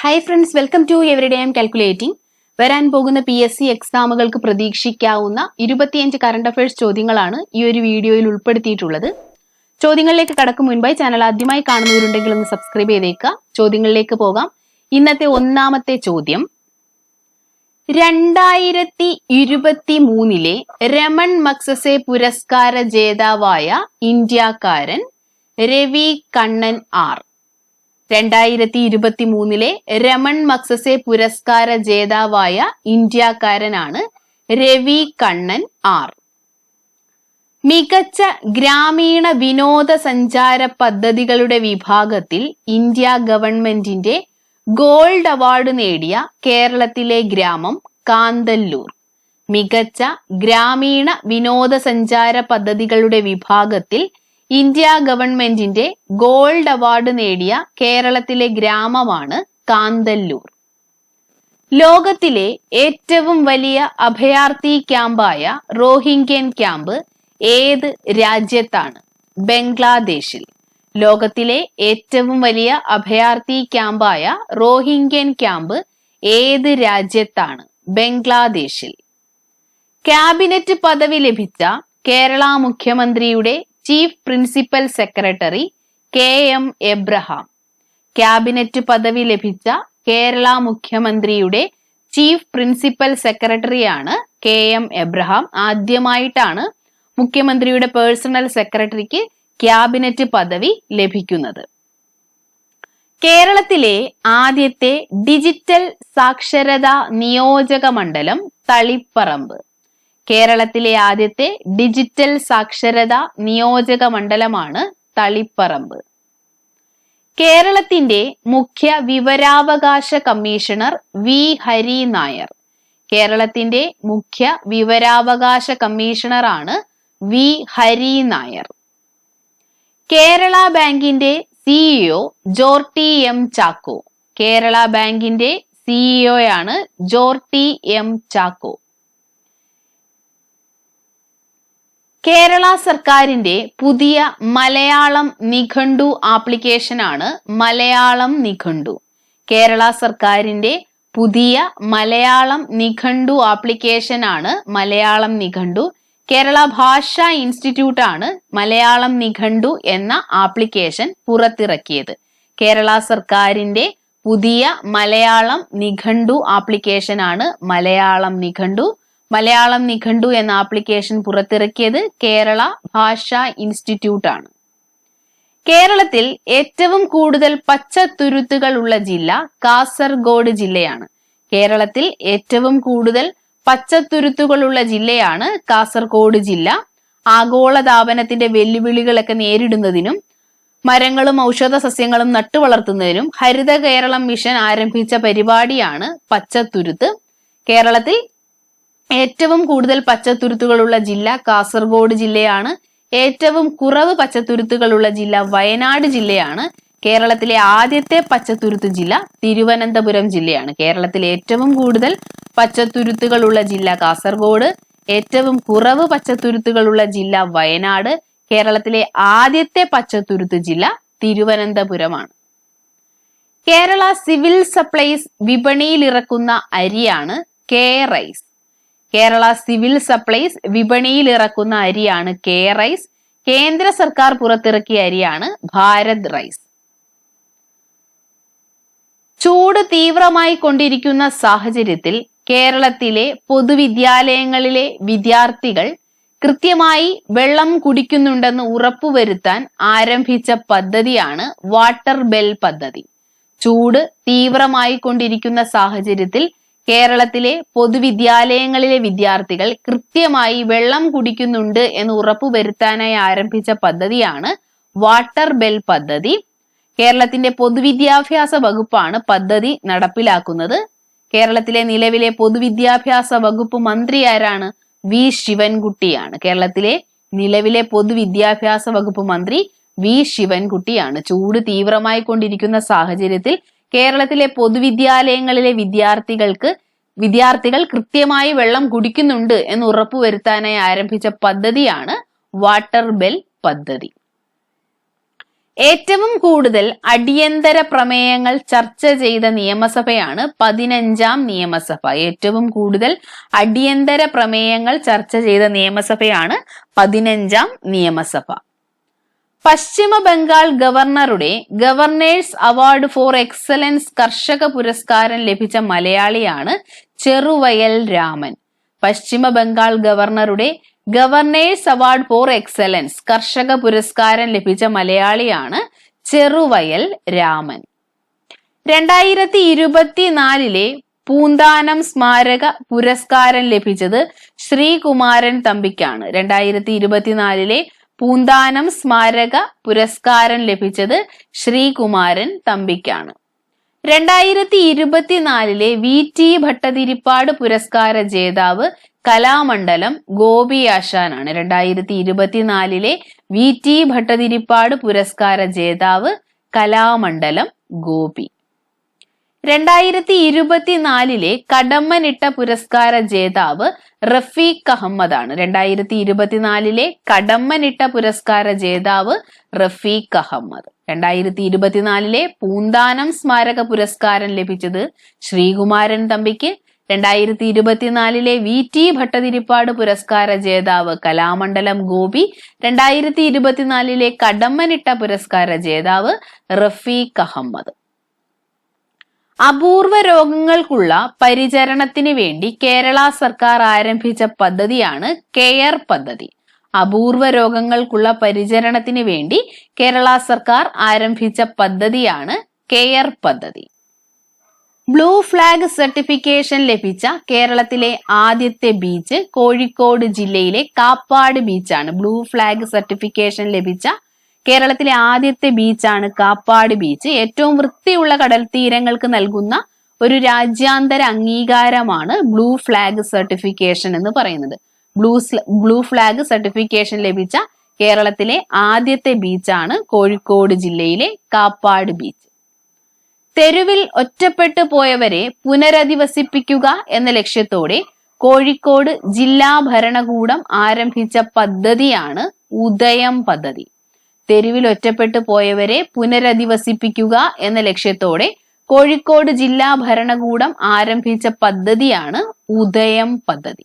Hi friends welcome to everyday M calculating വരാൻ പോകുന്ന P S C എക്സാമുകൾക്ക് പ്രതീക്ഷിക്കാവുന്ന ഇരുപത്തിയഞ്ച് കറണ്ട് അഫയേഴ്സ് ചോദ്യങ്ങളാണ് ഈ ഒരു വീഡിയോയിൽ ഉൾപ്പെടുത്തിയിട്ടുള്ളത്. ചോദ്യങ്ങളിലേക്ക് കടക്കും മുൻപായി ചാനൽ ആദ്യമായി കാണുന്നവരുണ്ടെങ്കിൽ ഒന്ന് സബ്സ്ക്രൈബ് ചെയ്തേക്കുക. ചോദ്യങ്ങളിലേക്ക് പോകാം. ഇന്നത്തെ ഒന്നാമത്തെ ചോദ്യം. രണ്ടായിരത്തി ഇരുപത്തി മൂന്നിലെ രമൺ മക്സസെ പുരസ്കാര ജേതാവായ ഇന്ത്യക്കാരൻ രവി കണ്ണൻ ആർ. രണ്ടായിരത്തി ഇരുപത്തി മൂന്നിലെ രമൺ മക്സസെ പുരസ്കാര ജേതാവായ ഇന്ത്യക്കാരനാണ് രവി കണ്ണൻ ആർ. മികച്ച ഗ്രാമീണ വിനോദസഞ്ചാര പദ്ധതികളുടെ വിഭാഗത്തിൽ ഇന്ത്യ ഗവൺമെന്റിന്റെ ഗോൾഡ് അവാർഡ് നേടിയ കേരളത്തിലെ ഗ്രാമം കാന്തല്ലൂർ. മികച്ച ഗ്രാമീണ വിനോദസഞ്ചാര പദ്ധതികളുടെ വിഭാഗത്തിൽ ഇന്ത്യ ഗവൺമെന്റിന്റെ ഗോൾഡ് അവാർഡ് നേടിയ കേരളത്തിലെ ഗ്രാമമാണ് കാന്തല്ലൂർ. ലോകത്തിലെ ഏറ്റവും വലിയ അഭയാർത്ഥി ക്യാമ്പായ റോഹിംഗ്യൻ ക്യാമ്പ് ഏത് രാജ്യത്താണ്? ബംഗ്ലാദേശിൽ. ലോകത്തിലെ ഏറ്റവും വലിയ അഭയാർത്ഥി ക്യാമ്പായ റോഹിംഗ്യൻ ക്യാമ്പ് ഏത് രാജ്യത്താണ്? ബംഗ്ലാദേശിൽ. ക്യാബിനറ്റ് പദവി ലഭിച്ച കേരള മുഖ്യമന്ത്രിയുടെ chief principal secretary K M Abraham. Cabinet പദവി ലഭിച്ച കേരള മുഖ്യമന്ത്രിയുടെ ചീഫ് പ്രിൻസിപ്പൽ സെക്രട്ടറിയാണ് കെ എം എബ്രഹാം. ആദ്യമായിട്ടാണ് മുഖ്യമന്ത്രിയുടെ പേഴ്സണൽ സെക്രട്ടറിക്ക് ക്യാബിനറ്റ് പദവി ലഭിക്കുന്നത്. കേരളത്തിലെ ആദ്യത്തെ ഡിജിറ്റൽ സാക്ഷരതാ നിയോജക മണ്ഡലം തളിപ്പറമ്പ്. കേരളത്തിലെ ആദ്യത്തെ ഡിജിറ്റൽ സാക്ഷരത നിയോജക മണ്ഡലമാണ് തളിപ്പറമ്പ്. കേരളത്തിന്റെ മുഖ്യ വിവരാവകാശ കമ്മീഷണർ വി ഹരി നായർ കേരളത്തിന്റെ മുഖ്യ വിവരാവകാശ കമ്മീഷണറാണ് വി ഹരി നായർ. കേരള ബാങ്കിന്റെ സിഇഒ ജോർട്ടി എം ചാക്കോ കേരള ബാങ്കിന്റെ സിഇഒയാണ് ജോർട്ടി എം ചാക്കോ. കേരള സർക്കാരിന്റെ പുതിയ മലയാളം നിഘണ്ടു ആപ്ലിക്കേഷനാണ് മലയാളം നിഘണ്ടു. കേരള സർക്കാരിന്റെ പുതിയ മലയാളം നിഘണ്ടു ആപ്ലിക്കേഷനാണ് മലയാളം നിഘണ്ടു. കേരള ഭാഷാ ഇൻസ്റ്റിറ്റ്യൂട്ട് ആണ് മലയാളം നിഘണ്ടു എന്ന ആപ്ലിക്കേഷൻ പുറത്തിറക്കിയത്. കേരള സർക്കാരിന്റെ പുതിയ മലയാളം നിഘണ്ടു ആപ്ലിക്കേഷനാണ് മലയാളം നിഘണ്ടു. മലയാളം നിഘണ്ടു എന്ന ആപ്ലിക്കേഷൻ പുറത്തിറക്കിയത് കേരള ഭാഷാ ആണ്. കേരളത്തിൽ ഏറ്റവും കൂടുതൽ പച്ചത്തുരുത്തുകൾ ഉള്ള ജില്ല കാസർഗോഡ് ജില്ലയാണ്. കേരളത്തിൽ ഏറ്റവും കൂടുതൽ പച്ചത്തുരുത്തുകളുള്ള ജില്ലയാണ് കാസർഗോഡ് ജില്ല. ആഗോളതാപനത്തിന്റെ വെല്ലുവിളികളൊക്കെ നേരിടുന്നതിനും മരങ്ങളും ഔഷധ സസ്യങ്ങളും നട്ടുവളർത്തുന്നതിനും ഹരിത കേരളം മിഷൻ ആരംഭിച്ച പരിപാടിയാണ് പച്ചത്തുരുത്ത്. കേരളത്തിൽ ഏറ്റവും കൂടുതൽ പച്ചത്തുരുത്തുകളുള്ള ജില്ല കാസർഗോഡ് ജില്ലയാണ്. ഏറ്റവും കുറവ് പച്ചത്തുരുത്തുകളുള്ള ജില്ല വയനാട് ജില്ലയാണ്. കേരളത്തിലെ ആദ്യത്തെ പച്ചത്തുരുത്ത് ജില്ല തിരുവനന്തപുരം ജില്ലയാണ്. കേരളത്തിലെ ഏറ്റവും കൂടുതൽ പച്ചത്തുരുത്തുകളുള്ള ജില്ല കാസർഗോഡ്. ഏറ്റവും കുറവ് പച്ചത്തുരുത്തുകളുള്ള ജില്ല വയനാട്. കേരളത്തിലെ ആദ്യത്തെ പച്ചത്തുരുത്ത് ജില്ല തിരുവനന്തപുരമാണ്. കേരള സിവിൽ സപ്ലൈസ് വിപണിയിൽ ഇറക്കുന്ന അരിയാണ് K rice. Kerala civil supplies വിപണിയിൽ ഇറക്കുന്ന അരിയാണ് കെ റൈസ്. കേന്ദ്ര സർക്കാർ പുറത്തിറക്കിയ അരിയാണ് ഭാരത് റൈസ്. ചൂട് തീവ്രമായി കൊണ്ടിരിക്കുന്ന സാഹചര്യത്തിൽ കേരളത്തിലെ പൊതുവിദ്യാലയങ്ങളിലെ വിദ്യാർത്ഥികൾ കൃത്യമായി വെള്ളം കുടിക്കുന്നുണ്ടെന്ന് ഉറപ്പുവരുത്താൻ ആരംഭിച്ച പദ്ധതിയാണ് വാട്ടർ ബെൽ പദ്ധതി. ചൂട് തീവ്രമായി കൊണ്ടിരിക്കുന്ന സാഹചര്യത്തിൽ കേരളത്തിലെ പൊതുവിദ്യാലയങ്ങളിലെ വിദ്യാർത്ഥികൾ കൃത്യമായി വെള്ളം കുടിക്കുന്നുണ്ട് എന്ന് ഉറപ്പുവരുത്താനായി ആരംഭിച്ച പദ്ധതിയാണ് വാട്ടർ ബെൽ പദ്ധതി. കേരളത്തിന്റെ പൊതുവിദ്യാഭ്യാസ വകുപ്പാണ് പദ്ധതി നടപ്പിലാക്കുന്നത്. കേരളത്തിലെ നിലവിലെ പൊതുവിദ്യാഭ്യാസ വകുപ്പ് മന്ത്രി ആരാണ്? വി. ശിവൻകുട്ടിയാണ്. കേരളത്തിലെ നിലവിലെ പൊതുവിദ്യാഭ്യാസ വകുപ്പ് മന്ത്രി വി. ശിവൻകുട്ടിയാണ്. ചൂട് തീവ്രമായി കൊണ്ടിരിക്കുന്ന സാഹചര്യത്തിൽ കേരളത്തിലെ പൊതുവിദ്യാലയങ്ങളിലെ വിദ്യാർത്ഥികൾക്ക് വിദ്യാർത്ഥികൾ കൃത്യമായി വെള്ളം കുടിക്കുന്നുണ്ട് എന്ന് ഉറപ്പുവരുത്താനായി ആരംഭിച്ച പദ്ധതിയാണ് വാട്ടർ ബെൽ പദ്ധതി. ഏറ്റവും കൂടുതൽ അടിയന്തര പ്രമേയങ്ങൾ ചർച്ച ചെയ്ത നിയമസഭയാണ് പതിനഞ്ചാം നിയമസഭ. ഏറ്റവും കൂടുതൽ അടിയന്തര പ്രമേയങ്ങൾ ചർച്ച ചെയ്ത നിയമസഭയാണ് പതിനഞ്ചാം നിയമസഭ. പശ്ചിമ ബംഗാൾ ഗവർണറുടെ ഗവർണേഴ്സ് അവാർഡ് ഫോർ എക്സലൻസ് കർഷക പുരസ്കാരം ലഭിച്ച മലയാളിയാണ് ചെറുവയൽ രാമൻ. പശ്ചിമ ബംഗാൾ ഗവർണറുടെ ഗവർണേഴ്സ് അവാർഡ് ഫോർ എക്സലൻസ് കർഷക പുരസ്കാരം ലഭിച്ച മലയാളിയാണ് ചെറുവയൽ രാമൻ. രണ്ടായിരത്തി ഇരുപത്തിനാലിലെ പൂന്താനം സ്മാരക പുരസ്കാരം ലഭിച്ചത് ശ്രീകുമാരൻ തമ്പിക്കാണ്. രണ്ടായിരത്തി ഇരുപത്തിനാലിലെ പൂന്താനം സ്മാരക പുരസ്കാരം ലഭിച്ചത് ശ്രീകുമാരൻ തമ്പിക്കാണ്. രണ്ടായിരത്തി ഇരുപത്തിനാലിലെ വി ടി ഭട്ടതിരിപ്പാട് പുരസ്കാര ജേതാവ് കലാമണ്ഡലം ഗോപി ആശാനാണ് രണ്ടായിരത്തി ഇരുപത്തിനാലിലെ വി ടി ഭട്ടതിരിപ്പാട് പുരസ്കാര ജേതാവ് കലാമണ്ഡലം ഗോപി. രണ്ടായിരത്തി ഇരുപത്തിനാലിലെ കടമ്മനിട്ട പുരസ്കാര ജേതാവ് റഫീഖ് അഹമ്മദ് ആണ് രണ്ടായിരത്തി ഇരുപത്തിനാലിലെ കടമ്മനിട്ട പുരസ്കാര ജേതാവ് റഫീഖ് അഹമ്മദ്. രണ്ടായിരത്തി ഇരുപത്തിനാലിലെ പൂന്താനം സ്മാരക പുരസ്കാരം ലഭിച്ചത് ശ്രീകുമാരൻ തമ്പിക്ക്. രണ്ടായിരത്തി ഇരുപത്തിനാലിലെ വി ടി ഭട്ടതിരിപ്പാട് പുരസ്കാര ജേതാവ് കലാമണ്ഡലം ഗോപി. രണ്ടായിരത്തി ഇരുപത്തിനാലിലെ കടമ്മനിട്ട പുരസ്കാര ജേതാവ് റഫീഖ് അഹമ്മദ്. അപൂർവ രോഗങ്ങൾക്കുള്ള പരിചരണത്തിന് വേണ്ടി കേരള സർക്കാർ ആരംഭിച്ച പദ്ധതിയാണ് കെയർ പദ്ധതി. അപൂർവ രോഗങ്ങൾക്കുള്ള പരിചരണത്തിന് വേണ്ടി കേരള സർക്കാർ ആരംഭിച്ച പദ്ധതിയാണ് കെയർ പദ്ധതി. ബ്ലൂ ഫ്ലാഗ് സർട്ടിഫിക്കേഷൻ ലഭിച്ച കേരളത്തിലെ ആദ്യത്തെ ബീച്ച് കോഴിക്കോട് ജില്ലയിലെ കാപ്പാട് ബീച്ചാണ് ബ്ലൂ ഫ്ലാഗ് സർട്ടിഫിക്കേഷൻ ലഭിച്ച കേരളത്തിലെ ആദ്യത്തെ ബീച്ചാണ് കാപ്പാട് ബീച്ച്. ഏറ്റവും വൃത്തിയുള്ള കടൽ തീരങ്ങൾക്ക് നൽകുന്ന ഒരു രാജ്യാന്തര അംഗീകാരമാണ് ബ്ലൂ ഫ്ലാഗ് സർട്ടിഫിക്കേഷൻ എന്ന് പറയുന്നത്. ബ്ലൂ ബ്ലൂ ഫ്ലാഗ് സർട്ടിഫിക്കേഷൻ ലഭിച്ച കേരളത്തിലെ ആദ്യത്തെ ബീച്ചാണ് കോഴിക്കോട് ജില്ലയിലെ കാപ്പാട് ബീച്ച്. തെരുവിൽ ഒറ്റപ്പെട്ടു പോയവരെ പുനരധിവസിപ്പിക്കുക എന്ന ലക്ഷ്യത്തോടെ കോഴിക്കോട് ജില്ലാ ഭരണകൂടം ആരംഭിച്ച പദ്ധതിയാണ് ഉദയം പദ്ധതി. തെരുവിൽ ഒറ്റപ്പെട്ടു പോയവരെ പുനരധിവസിപ്പിക്കുക എന്ന ലക്ഷ്യത്തോടെ കോഴിക്കോട് ജില്ലാ ഭരണകൂടം ആരംഭിച്ച പദ്ധതിയാണ് ഉദയം പദ്ധതി.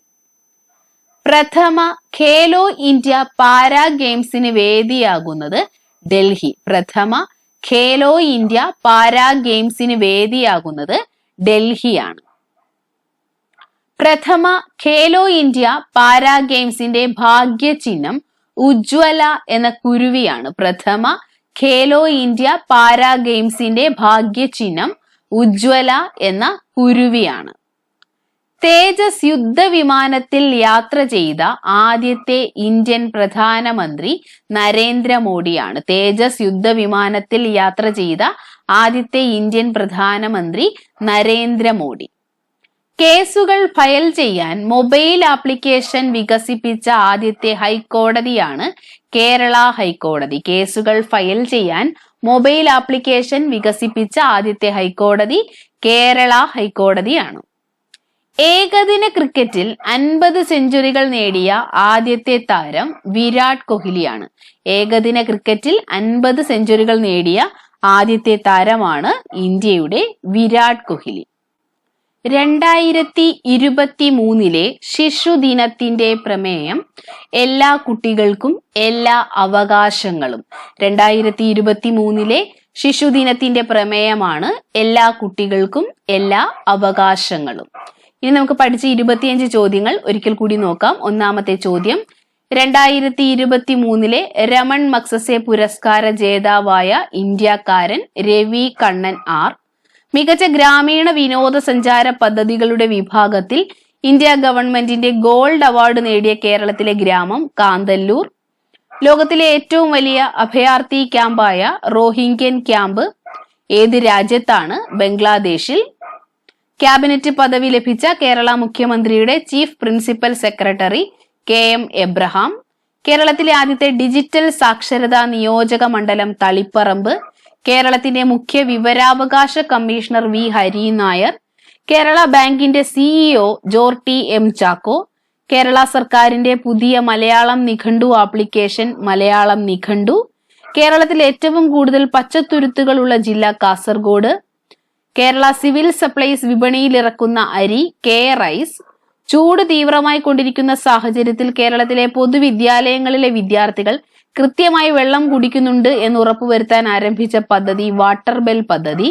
പ്രഥമ ഖേലോ ഇന്ത്യ പാരാ ഗെയിംസിന് വേദിയാകുന്നത് ഡൽഹി. പ്രഥമ ഖേലോ ഇന്ത്യ പാരാ ഗെയിംസിന് വേദിയാകുന്നത് ഡൽഹിയാണ്. പ്രഥമ ഖേലോ ഇന്ത്യ പാരാ ഗെയിംസിന്റെ ഭാഗ്യചിഹ്നം ഉജ്വല എന്ന കുരുവിയാണ് പ്രഥമ. ഖേലോ ഇന്ത്യ പാരാ ഗെയിംസിന്റെ ഭാഗ്യചിഹ്നം ഉജ്വല എന്ന കുരുവിയാണ്. തേജസ് യുദ്ധ വിമാനത്തിൽ യാത്ര ചെയ്ത ആദ്യത്തെ ഇന്ത്യൻ പ്രധാനമന്ത്രി നരേന്ദ്രമോദിയാണ് തേജസ് യുദ്ധ വിമാനത്തിൽ യാത്ര ചെയ്ത ആദ്യത്തെ ഇന്ത്യൻ പ്രധാനമന്ത്രി നരേന്ദ്രമോദി. കേസുകൾ ഫയൽ ചെയ്യാൻ മൊബൈൽ ആപ്ലിക്കേഷൻ വികസിപ്പിച്ച ആദ്യത്തെ ഹൈക്കോടതിയാണ് കേരള ഹൈക്കോടതി. കേസുകൾ ഫയൽ ചെയ്യാൻ മൊബൈൽ ആപ്ലിക്കേഷൻ വികസിപ്പിച്ച ആദ്യത്തെ ഹൈക്കോടതി കേരള ഹൈക്കോടതിയാണ്. ഏകദിന ക്രിക്കറ്റിൽ അൻപത് സെഞ്ചുറികൾ നേടിയ ആദ്യത്തെ താരം വിരാട് കോഹ്ലിയാണ്. ഏകദിന ക്രിക്കറ്റിൽ അൻപത് സെഞ്ചുറികൾ നേടിയ ആദ്യത്തെ താരമാണ് ഇന്ത്യയുടെ വിരാട് കോഹ്ലി. രണ്ടായിരത്തി ഇരുപത്തി മൂന്നിലെ ശിശുദിനത്തിന്റെ പ്രമേയം എല്ലാ കുട്ടികൾക്കും എല്ലാ അവകാശങ്ങളും. രണ്ടായിരത്തി ഇരുപത്തി മൂന്നിലെ ശിശുദിനത്തിന്റെ പ്രമേയമാണ് എല്ലാ കുട്ടികൾക്കും എല്ലാ അവകാശങ്ങളും. ഇനി നമുക്ക് പഠിച്ച ഇരുപത്തിയഞ്ച് ചോദ്യങ്ങൾ ഒരിക്കൽ കൂടി നോക്കാം. ഒന്നാമത്തെ ചോദ്യം രണ്ടായിരത്തി ഇരുപത്തി മൂന്നിലെ രമൺ മക്സസെ പുരസ്കാര ജേതാവായ ഇന്ത്യക്കാരൻ രവി കണ്ണൻ ആർ മികച്ച ഗ്രാമീണ വിനോദസഞ്ചാര പദ്ധതികളുടെ വിഭാഗത്തിൽ ഇന്ത്യ ഗവൺമെന്റിന്റെ ഗോൾഡ് അവാർഡ് നേടിയ കേരളത്തിലെ ഗ്രാമം കാന്തല്ലൂർ. ലോകത്തിലെ ഏറ്റവും വലിയ അഭയാർത്ഥി ക്യാമ്പായ റോഹിംഗ്യൻ ക്യാമ്പ് ഏത് രാജ്യത്താണ്? ബംഗ്ലാദേശിൽ. ക്യാബിനറ്റ് പദവി ലഭിച്ച കേരള മുഖ്യമന്ത്രിയുടെ chief principal secretary K M Abraham. കേരളത്തിലെ ആദ്യത്തെ ഡിജിറ്റൽ സാക്ഷരതാ നിയോജക മണ്ഡലം തളിപ്പറമ്പ് കേരളത്തിന്റെ മുഖ്യ വിവരാവകാശ കമ്മീഷണർ വി ഹരി നായർ കേരള ബാങ്കിന്റെ സിഇഒ ജോർട്ടി എം ചാക്കോ കേരള സർക്കാരിന്റെ പുതിയ മലയാളം നിഘണ്ടു ആപ്ലിക്കേഷൻ മലയാളം നിഘണ്ടു കേരളത്തിൽ ഏറ്റവും കൂടുതൽ പച്ചത്തുരുത്തുകളുള്ള ജില്ല കാസർഗോഡ് കേരള സിവിൽ സപ്ലൈസ് വിപണിയിൽ ഇറക്കുന്ന അരി കെ റൈസ് ചൂട് തീവ്രമായി കൊണ്ടിരിക്കുന്ന സാഹചര്യത്തിൽ കേരളത്തിലെ പൊതുവിദ്യാലയങ്ങളിലെ വിദ്യാർത്ഥികൾ കൃത്യമായി വെള്ളം കുടിക്കുന്നുണ്ട് എന്ന് ഉറപ്പുവരുത്താൻ ആരംഭിച്ച പദ്ധതി വാട്ടർ ബെൽ പദ്ധതി.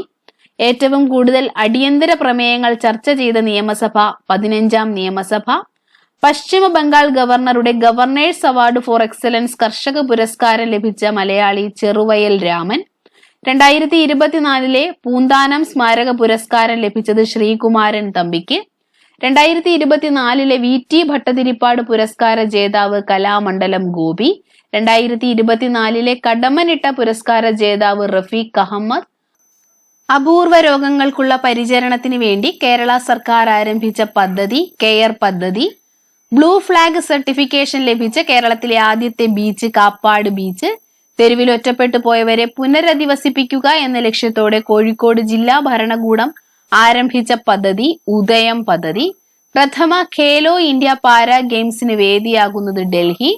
ഏറ്റവും കൂടുതൽ അടിയന്തര പ്രമേയങ്ങൾ ചർച്ച ചെയ്ത നിയമസഭ പതിനഞ്ചാം നിയമസഭ. പശ്ചിമ ബംഗാൾ ഗവർണറുടെ ഗവർണേഴ്സ് അവാർഡ് ഫോർ എക്സലൻസ് കർഷക പുരസ്കാരം ലഭിച്ച മലയാളി ചെറുവയൽ രാമൻ. രണ്ടായിരത്തി ഇരുപത്തിനാലിലെ പൂന്താനം സ്മാരക പുരസ്കാരം ലഭിച്ചത് ശ്രീകുമാരൻ തമ്പിക്ക്. രണ്ടായിരത്തി ഇരുപത്തിനാലിലെ വി ടി ഭട്ടതിരിപ്പാട് പുരസ്കാര ജേതാവ് കലാമണ്ഡലം ഗോപി രണ്ടായിരത്തി ഇരുപത്തിനാലിലെ കടമനിട്ട പുരസ്കാര ജേതാവ് റഫീഖ് അഹമ്മദ് അപൂർവ രോഗങ്ങൾക്കുള്ള പരിചരണത്തിന് വേണ്ടി കേരള സർക്കാർ ആരംഭിച്ച പദ്ധതി കെയർ പദ്ധതി ബ്ലൂ ഫ്ലാഗ് സർട്ടിഫിക്കേഷൻ ലഭിച്ച കേരളത്തിലെ ആദ്യത്തെ ബീച്ച് കാപ്പാട് ബീച്ച് തെരുവിൽ ഒറ്റപ്പെട്ടു പോയവരെ പുനരധിവസിപ്പിക്കുക എന്ന ലക്ഷ്യത്തോടെ കോഴിക്കോട് ജില്ലാ ഭരണകൂടം ആരംഭിച്ച പദ്ധതി ഉദയം പദ്ധതി. പ്രഥമ ഖേലോ ഇന്ത്യ പാരാ ഗെയിംസിന് വേദിയാകുന്നത് ഡൽഹി.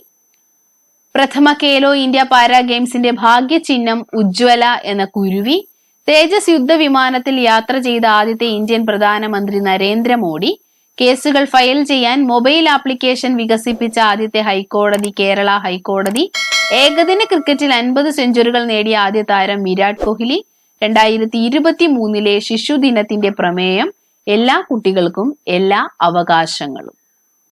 പ്രഥമ ഖേലോ ഇന്ത്യ പാരാ ഗെയിംസിന്റെ ഭാഗ്യചിഹ്നം ഉജ്ജ്വല എന്ന കുരുവി. തേജസ് യുദ്ധ വിമാനത്തിൽ യാത്ര ചെയ്ത ആദ്യത്തെ ഇന്ത്യൻ പ്രധാനമന്ത്രി നരേന്ദ്രമോദി. കേസുകൾ ഫയൽ ചെയ്യാൻ മൊബൈൽ ആപ്ലിക്കേഷൻ വികസിപ്പിച്ച ആദ്യത്തെ ഹൈക്കോടതി കേരള ഹൈക്കോടതി. ഏകദിന ക്രിക്കറ്റിൽ അൻപത് സെഞ്ചുറികൾ നേടിയ ആദ്യ താരം വിരാട് കോഹ്ലി. രണ്ടായിരത്തി ഇരുപത്തി മൂന്നിലെ ശിശുദിനത്തിന്റെ പ്രമേയം എല്ലാ കുട്ടികൾക്കും എല്ലാ അവകാശങ്ങളും.